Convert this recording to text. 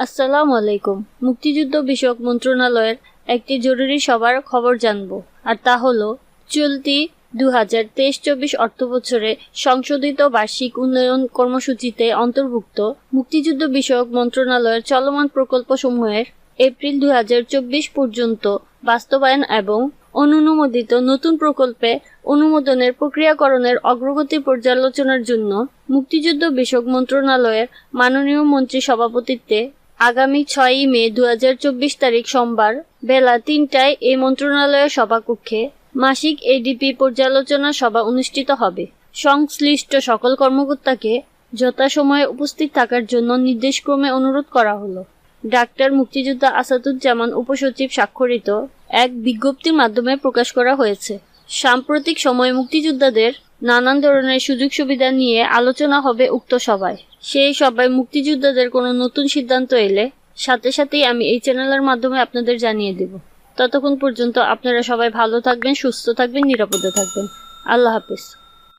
আসসালামু আলাইকুম। মুক্তিযুদ্ধ বিষয়ক মন্ত্রণালয়ের একটি জরুরি সভার খবর জানব, আর তা হল, চলতি দু হাজার তেইশ চব্বিশ অর্থ বছরে সংশোধিত বার্ষিক উন্নয়ন কর্মসূচিতে অন্তর্ভুক্ত মুক্তিযুদ্ধ বিষয়ক মন্ত্রণালয়ের চলমান প্রকল্পসমূহের এপ্রিল দু হাজার চব্বিশ পর্যন্ত বাস্তবায়ন এবং অনুমোদিত নতুন প্রকল্পে অনুমোদনের প্রক্রিয়াকরণের অগ্রগতি পর্যালোচনার জন্য মুক্তিযুদ্ধ বিষয়ক মন্ত্রণালয়ের মাননীয় মন্ত্রী সভাপতিত্বে আগামী ছয়ই মে দু হাজার চব্বিশ তারিখ সোমবার বেলা তিনটায় এই মন্ত্রণালয়ের সভাকক্ষে মাসিক এডিপি পর্যালোচনা সভা অনুষ্ঠিত হবে। সংশ্লিষ্ট সকল কর্মকর্তাকে যথাসময়ে উপস্থিত থাকার জন্য নির্দেশক্রমে অনুরোধ করা হলো। ডাক্তার মুক্তিযোদ্ধা আসাদুজ্জামান উপসচিব স্বাক্ষরিত এক বিজ্ঞপ্তির মাধ্যমে প্রকাশ করা হয়েছে। সাম্প্রতিক সময়ে মুক্তিযোদ্ধাদের নানান ধরনের সুযোগ সুবিধা নিয়ে আলোচনা হবে উক্ত সভায়। সেই সভায় মুক্তিযোদ্ধাদের কোনো নতুন সিদ্ধান্ত এলে সাথে সাথেই আমি এই চ্যানেলের মাধ্যমে আপনাদের জানিয়ে দেব। ততক্ষণ পর্যন্ত আপনারা সবাই ভালো থাকবেন, সুস্থ থাকবেন, নিরাপদে থাকবেন। আল্লাহ হাফেজ।